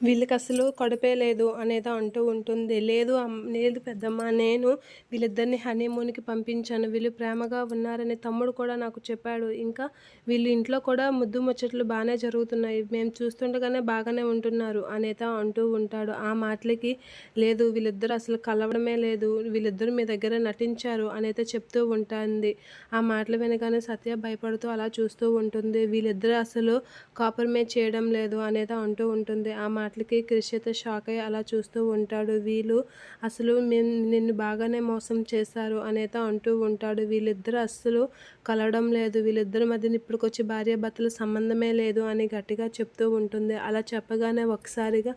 వీళ్ళకి అసలు కడుపే లేదు అనేది అంటూ ఉంటుంది. లేదు లేదు పెద్దమ్మ నేను వీళ్ళిద్దరిని హనీమూన్కి పంపించాను. వీళ్ళు ప్రేమగా ఉన్నారని తమ్ముడు కూడా నాకు చెప్పాడు. ఇంకా వీళ్ళు ఇంట్లో కూడా ముద్దు ముచ్చట్లు బాగానే జరుగుతున్నాయి. మేము చూస్తుండగానే బాగానే ఉంటున్నారు అనేత అంటూ ఉంటాడు. ఆ మాటలకి లేదు వీళ్ళిద్దరు అసలు కలవడమే లేదు. వీళ్ళిద్దరు మీ దగ్గర నటించారు అనేత చెప్తూ ఉంటుంది. ఆ మాటలు వినగానే సత్య భయపడుతూ అలా చూస్తూ ఉంటుంది. వీళ్ళిద్దరు అసలు కాపర్మే చేయడం లేదు అనేది అంటూ ఉంటుంది. ఆ మాట మాటలకి క్రిష్ అయితే షాక్ అయ్యి అలా చూస్తూ ఉంటాడు. వీళ్ళు అసలు మేము నిన్ను బాగానే మోసం చేశారు అనేత అంటూ ఉంటాడు. వీళ్ళిద్దరు అస్సలు కలవడం లేదు. వీళ్ళిద్దరి మధ్యన ఇప్పటికొచ్చి భార్య భర్తల సంబంధమే లేదు అని గట్టిగా చెప్తూ ఉంటుంది. అలా చెప్పగానే ఒకసారిగా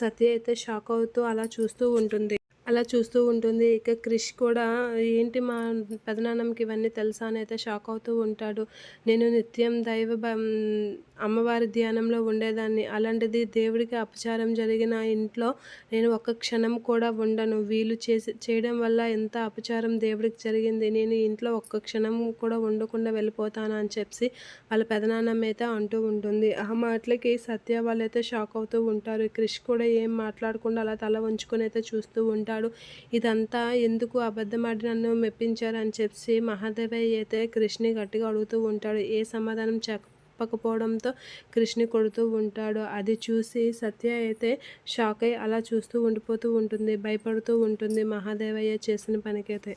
సత్య అయితే షాక్ అవుతూ అలా చూస్తూ ఉంటుంది. అలా చూస్తూ ఉంటుంది. ఇక క్రిష్ కూడా ఏంటి మా పెదనాన్నంకి ఇవన్నీ తెలుసా? అని అయితే షాక్ అవుతూ ఉంటాడు. నేను నిత్యం దైవ అమ్మవారి ధ్యానంలో ఉండేదాన్ని. అలాంటిది దేవుడికి అపచారం జరిగిన ఇంట్లో నేను ఒక్క క్షణం కూడా ఉండను. వీలు చేసి చేయడం వల్ల ఎంత అపచారం దేవుడికి జరిగింది? నేను ఇంట్లో ఒక్క క్షణం కూడా ఉండకుండా వెళ్ళిపోతాను? అని చెప్పి వాళ్ళ పెదనాన్నమ్మ అయితే అంటూ ఉంటుంది. ఆ మాటలకి సత్య వాళ్ళైతే షాక్ అవుతూ ఉంటారు. క్రిష్ కూడా ఏం మాట్లాడకుండా అలా తల వంచుకొని అయితే చూస్తూ ఉంటాడు ఇదంతా ఎందుకు అబద్ధమాడి నన్ను మెప్పించారని చెప్పి మహాదేవయ్య అయితే కృష్ణి గట్టిగా అడుగుతూ ఉంటాడు. ఏ సమాధానం చెప్ప చెప్పకపోవడంతో కృష్ణ కొడుతూ ఉంటాడు. అది చూసి సత్య అయితే షాక్ అయి అలా చూస్తూ ఉండిపోతూ ఉంటుంది భయపడుతూ ఉంటుంది మహాదేవయ్య చేసిన పనికైతే.